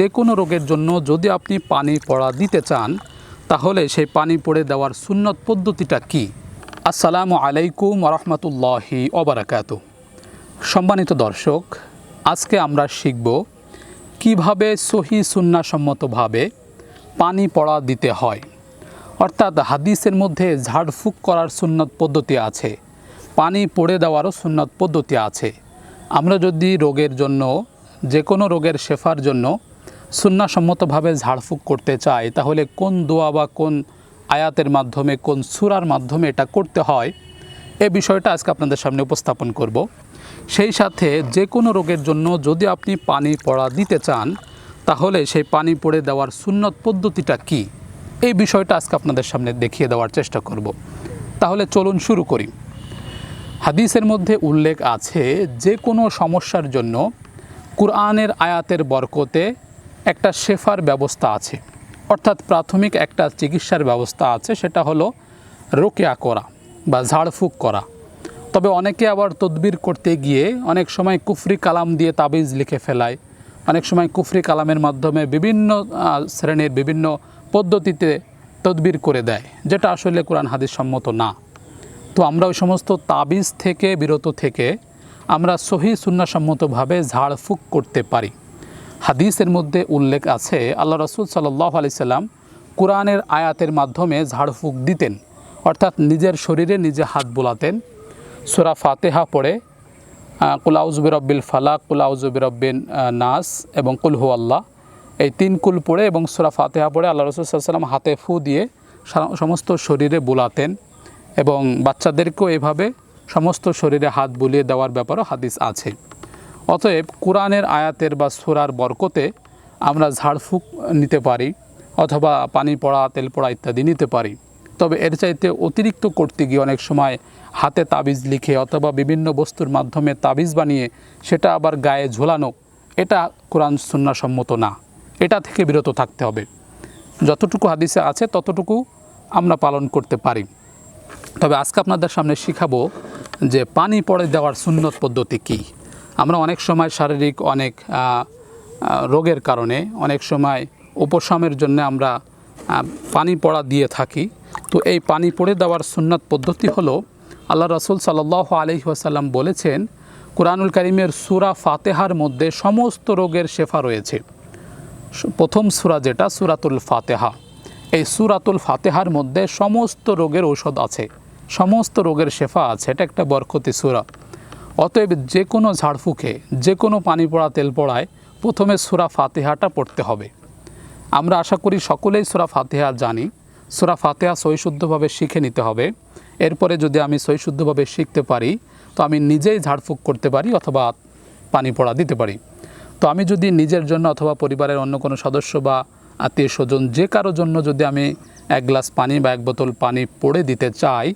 যে কোনো রোগের জন্য যদি আপনি পানি পড়া দিতে চান, তাহলে সেই পানি পড়ে দেওয়ার সুন্নত পদ্ধতিটা কি? আসসালামু আলাইকুম রহমতুল্লাহি ওবরাকাত। সম্মানিত দর্শক, আজকে আমরা শিখব কীভাবে সহি সুন্নাসম্মতভাবে পানি পড়া দিতে হয়। অর্থাৎ হাদিসের মধ্যে ঝাড়ফুঁক করার সুন্নত পদ্ধতি আছে, পানি পড়ে দেওয়ারও সুন্নত পদ্ধতি আছে। আমরা যদি রোগের জন্য যে কোনো রোগের শেফার জন্য সুন্নাসম্মতভাবে ঝাড়ফুঁক করতে চায়, তাহলে কোন দোয়া বা কোন আয়াতের মাধ্যমে, কোন সুরার মাধ্যমে এটা করতে হয়? এ বিষয়টা আজকে আপনাদের সামনে উপস্থাপন করব। সেই সাথে যে কোনো রোগের জন্য যদি আপনি পানি পড়া দিতে চান, তাহলে সেই পানি পড়ে দেওয়ার সুন্নত পদ্ধতিটা কি? এই বিষয়টা আজকে আপনাদের সামনে দেখিয়ে দেওয়ার চেষ্টা করব। তাহলে চলুন শুরু করি। হাদিসের মধ্যে উল্লেখ আছে, যে কোনো সমস্যার জন্য কুরআনের আয়াতের বরকতে একটা শেফার ব্যবস্থা আছে। অর্থাৎ প্রাথমিক একটা চিকিৎসার ব্যবস্থা আছে, সেটা হলো রোকেয়া করা বা ঝাড়ফুঁক করা। তবে অনেকে আবার তদবির করতে গিয়ে অনেক সময় কুফরি কালাম দিয়ে তাবিজ লিখে ফেলায়। অনেক সময় কুফরি কালামের মাধ্যমে বিভিন্ন শ্রেণির বিভিন্ন পদ্ধতিতে তদবির করে দেয়, যেটা আসলে কোরআন হাদিস সম্মত না। তো আমরা ওই সমস্ত তাবিজ থেকে, বিরত থেকে আমরা সহি সুন্নাসম্মতভাবে ঝাড়ফুঁক করতে পারি। হাদিসের মধ্যে উল্লেখ আছে, আল্লাহ রসুল সাল্লাহ আলি সাল্লাম কোরআনের আয়াতের মাধ্যমে ঝাড়ফুঁক দিতেন, অর্থাৎ নিজের শরীরে নিজে হাত বোলাতেন। সোরা ফাতেহা পড়ে কুলাউজবিরব্বিল ফালাক কুলাউজবিরব্বিন নাস এবং কুলহু আল্লাহ এই তিন কুল পড়ে এবং সোরা ফাতেহা পড়ে আল্লাহ রসুল সাল্লাম হাতে ফু দিয়ে সমস্ত শরীরে বোলাতেন এবং বাচ্চাদেরকেও এভাবে সমস্ত শরীরে হাত বুলিয়ে দেওয়ার ব্যাপারও হাদিস আছে। অতএব কোরআনের আয়াতের বা সুরার বরকতে আমরা ঝাড়ফুঁক নিতে পারি অথবা পানি পড়া, তেল পড়া ইত্যাদি নিতে পারি। তবে এর চাইতে অতিরিক্ত করতে গিয়ে অনেক সময় হাতে তাবিজ লিখে অথবা বিভিন্ন বস্তুর মাধ্যমে তাবিজ বানিয়ে সেটা আবার গায়ে ঝোলানো, এটা কোরআন সুন্নাসম্মত না। এটা থেকে বিরত থাকতে হবে। যতটুকু হাদিসে আছে ততটুকু আমরা পালন করতে পারি। তবে আজকে আপনাদের সামনে শিখাবো যে পানি পড়ে দেওয়ার সুন্নত পদ্ধতি কী। আমরা অনেক সময় শারীরিক অনেক রোগের কারণে, অনেক সময় উপশমের জন্য আমরা পানি পড়া দিয়ে থাকি। তো এই পানি পড়ে দেওয়ার সুন্নত পদ্ধতি হলো, আল্লাহ রসুল সাল্লাহ আলহিহাসাল্লাম বলেছেন, কোরআনুল করিমের সুরা ফাতেহার মধ্যে সমস্ত রোগের শেফা রয়েছে। প্রথম সুরা যেটা, সুরাতুল ফাতেহা। এই সুরাতুল ফাতেহার মধ্যে সমস্ত রোগের ঔষধ আছে, সমস্ত রোগের শেফা আছে, এটা একটা বরকতি সূরা। অতএব যে কোনো ঝাড়ফুঁকে যে কোনো পানি পড়া তেল পড়ায় প্রথমে সুরা ফাতেহাটা পড়তে হবে। আমরা আশা করি সকলেই সুরা ফাতেহা জানি। সুরা ফাতেহা সহিশুদ্ধভাবে শিখে নিতে হবে। এরপরে যদি আমি সহিশুদ্ধভাবে শিখতে পারি, তো আমি নিজেই ঝাড়ফুঁক করতে পারি অথবা পানি পড়া দিতে পারি। তো আমি যদি নিজের জন্য অথবা পরিবারের অন্য কোনো সদস্য বা আত্মীয় স্বজন যে কারও জন্য যদি আমি এক গ্লাস পানি বা এক বোতল পানি পড়ে দিতে চাই,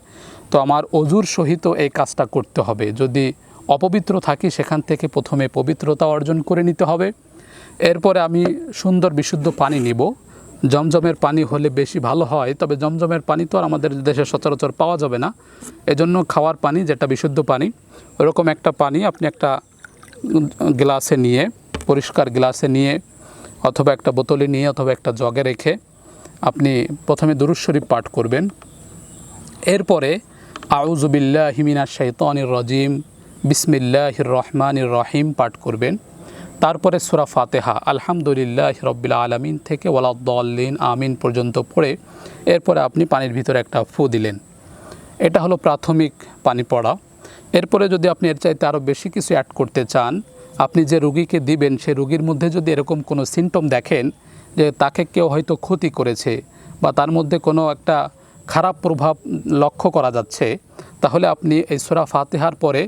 তো আমার অজুর সহিত এই কাজটা করতে হবে। যদি অপবিত্র থাকি, সেখান থেকে প্রথমে পবিত্রতা অর্জন করে নিতে হবে। এরপরে আমি সুন্দর বিশুদ্ধ পানি নিব। জমজমের পানি হলে বেশি ভালো হয়, তবে জমজমের পানি তো আর আমাদের দেশে সচরাচর পাওয়া যাবে না। এজন্য খাওয়ার পানি, যেটা বিশুদ্ধ পানি, ওরকম একটা পানি আপনি একটা গ্লাসে নিয়ে, পরিষ্কার গ্লাসে নিয়ে, অথবা একটা বোতলে নিয়ে, অথবা একটা জগে রেখে আপনি প্রথমে দুরুজ শরীফ পাঠ করবেন। এরপরে আউজুবিল্লাহ হিমিনা শৈতানির রজিম বিসমিল্লাহির রহমানির রহিম পাঠ করবেন। তারপরে সুরা ফাতেহা, আলহামদুলিল্লাহ রব্বিল আলমিন থেকে ওয়ালাদ্দলিন আমিন পর্যন্ত পড়ে এরপরে আপনি পানির ভিতরে একটা ফু দিলেন। এটা হলো প্রাথমিক পানি পড়া। এরপরে যদি আপনি এর চাইতে আরও বেশি কিছু অ্যাড করতে চান, আপনি যে রুগীকে দিবেন সেই রুগীর মধ্যে যদি এরকম কোনো সিমটম দেখেন যে তাকে কেউ হয়তো ক্ষতি করেছে বা তার মধ্যে কোনো একটা খারাপ প্রভাব লক্ষ্য করা যাচ্ছে, তাহলে আপনি এই সুরা ফাতেহার পরে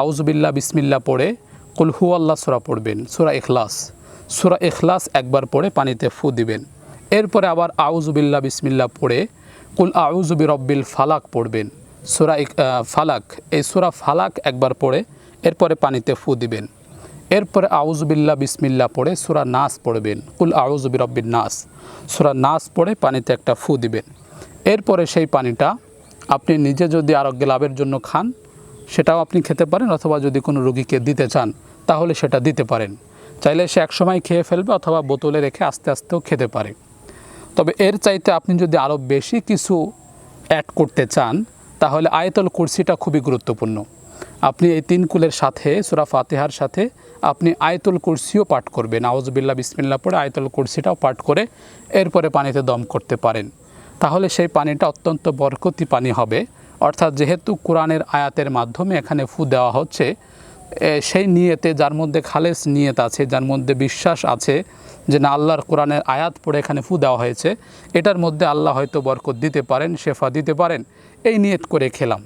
আউজবিল্লা বিসমিল্লা পড়ে কুলহু আল্লাহ সুরা পড়বেন, সুরা এখলাস সুরা এখলাস একবার পড়ে পানিতে ফু দিবেন। এরপরে আবার আউজুবিল্লা বিসমিল্লা পড়ে, কুল আউজুবি রব্বিল ফালাক পড়বেন। সুরা ফালাক, এই সুরা ফালাক একবার পড়ে, এরপরে পানিতে ফু দিবেন। এরপরে আউজুবিল্লা বিসমিল্লা পড়ে সুরা নাস পড়বেন। কুল আউজুবি রব্বিল নাস। সুরা নাস পড়ে পানিতে একটা ফু দিবেন। এরপরে সেই পানিটা আপনি নিজে যদি আরোগ্য লাভের জন্য খান সেটাও আপনি খেতে পারেন অথবা যদি কোনো রোগীকে দিতে চান, তাহলে সেটা দিতে পারেন। চাইলে সে একসময় খেয়ে ফেলবে অথবা বোতলে রেখে আস্তে আস্তেও খেতে পারে। তবে এর চাইতে আপনি যদি আরও বেশি কিছু অ্যাড করতে চান, তাহলে আয়তল কুরসিটা খুবই গুরুত্বপূর্ণ। আপনি এই তিন কুলের সাথে, সুরা ফাতেহার সাথে আপনি আয়তুল কুরসিও পাঠ করবেন। আউজবিল্লা বিসমিল্লা পড়ে আয়তুল কুরসিটাও পাঠ করে এরপরে পানিতে দম করতে পারেন। তাহলে সেই পানিটা অত্যন্ত বরকতি পানি হবে। অর্থাৎ যেহেতু কোরআনের আয়াতের মাধ্যমে এখানে ফু দেওয়া হচ্ছে সেই নিয়েতে যার মধ্যে খালেস নিয়ত আছে, যার মধ্যে বিশ্বাস আছে যে না, আল্লাহর কোরআনের আয়াত পড়ে এখানে ফু দেওয়া হয়েছে, এটার মধ্যে আল্লাহ হয়তো বরকত দিতে পারেন, শেফা দিতে পারেন, এই নিয়ত করে খেলাম।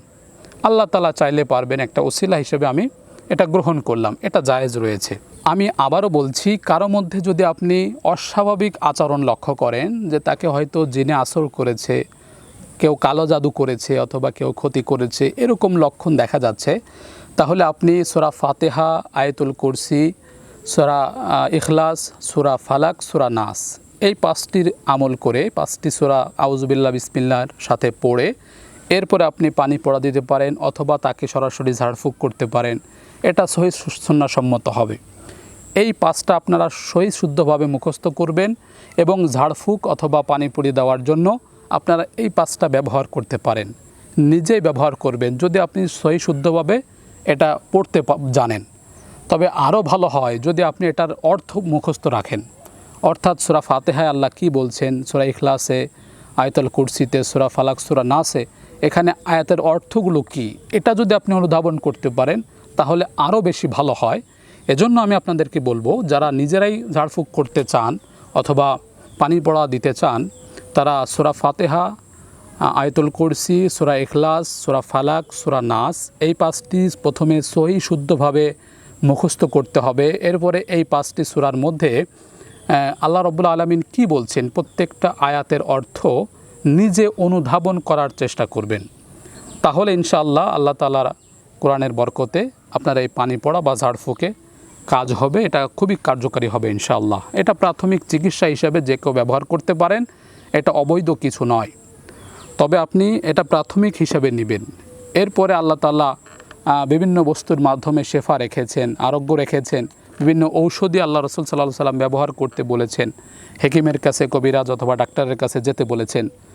আল্লাহ তালা চাইলে পারবেন একটা ওসিলা হিসেবে আমি এটা গ্রহণ করলাম, এটা জায়েজ রয়েছে। আমি আবারও বলছি, কারও মধ্যে যদি আপনি অস্বাভাবিক আচরণ লক্ষ্য করেন যে তাকে হয়তো জিনে আসর করেছে কেউ কালো জাদু করেছে অথবা কেউ ক্ষতি করেছে, এরকম লক্ষণ দেখা যাচ্ছে। তাহলে আপনি সোরা ফাতেহা, আয়তুল কুরসি, সোরা ইখলাস, সুরা ফালাক, সুরা নাস, এই পাঁচটির আমল করে, পাঁচটি সোরা আউজবিল্লা বিসমিল্লার সাথে পড়ে, এরপরে আপনি পানি পড়া দিতে পারেন অথবা তাকে সরাসরি ঝাড়ফুঁক করতে পারেন। এটা সহি সম্মত হবে। এই পাঁচটা আপনারা সহি শুদ্ধভাবে মুখস্থ করবেন এবং ঝাড়ফুঁক অথবা পানি পুড়ি দেওয়ার জন্য আপনারা এই পাঁচটা ব্যবহার করতে পারেন। নিজেই ব্যবহার করবেন। যদি আপনি সহি শুদ্ধভাবে এটা পড়তে জানেন। তবে আরও ভালো হয় যদি আপনি এটার অর্থ মুখস্থ রাখেন। অর্থাৎ সুরা ফাতেহায় আল্লাহ কি বলছেন? সুরা ইখলাসে, আয়তল কুরসিতে, সুরা ফালাক, সুরা নাসে, এখানে আয়াতের অর্থগুলো কি? এটা যদি আপনি অনুধাবন করতে পারেন, তাহলে আরও বেশি ভালো হয়। এজন্য আমি আপনাদেরকে বলব, যারা নিজেরাই ঝাড়ফুঁক করতে চান অথবা পানি পড়া দিতে চান তারা সুরা ফাতেহা আয়তুল কুরসি, সুরা ইখলাস, সুরা ফালাক, সুরা নাস, এই পাঁচটি প্রথমে সহি শুদ্ধভাবে মুখস্থ করতে হবে। এরপরে এই পাঁচটি সুরার মধ্যে আল্লাহ রব্বুল আলমিন কি বলছেন? প্রত্যেকটা আয়াতের অর্থ নিজে অনুধাবন করার চেষ্টা করবেন। তাহলে ইনশাআল্লাহ আল্লাহ তালার কোরআনের বরকতে আপনার এই পানি পড়া বা ঝাড়ফুঁকে কাজ হবে। এটা খুবই কার্যকারী হবে ইনশাআল্লাহ। এটা প্রাথমিক চিকিৎসা হিসাবে যে কেউ ব্যবহার করতে পারেন। এটা অবৈধ কিছু নয়। তবে আপনি এটা প্রাথমিক হিসেবে নেবেন। এরপরে আল্লাহ তাল্লাহ বিভিন্ন বস্তুর মাধ্যমে শেফা রেখেছেন, আরোগ্য রেখেছেন, বিভিন্ন ঔষধি আল্লাহ রসুল সাল্লাহ সাল্লাম ব্যবহার করতে বলেছেন, হেকিমের কাছে, কবিরাজ অথবা ডাক্তারের কাছে যেতে বলেছেন।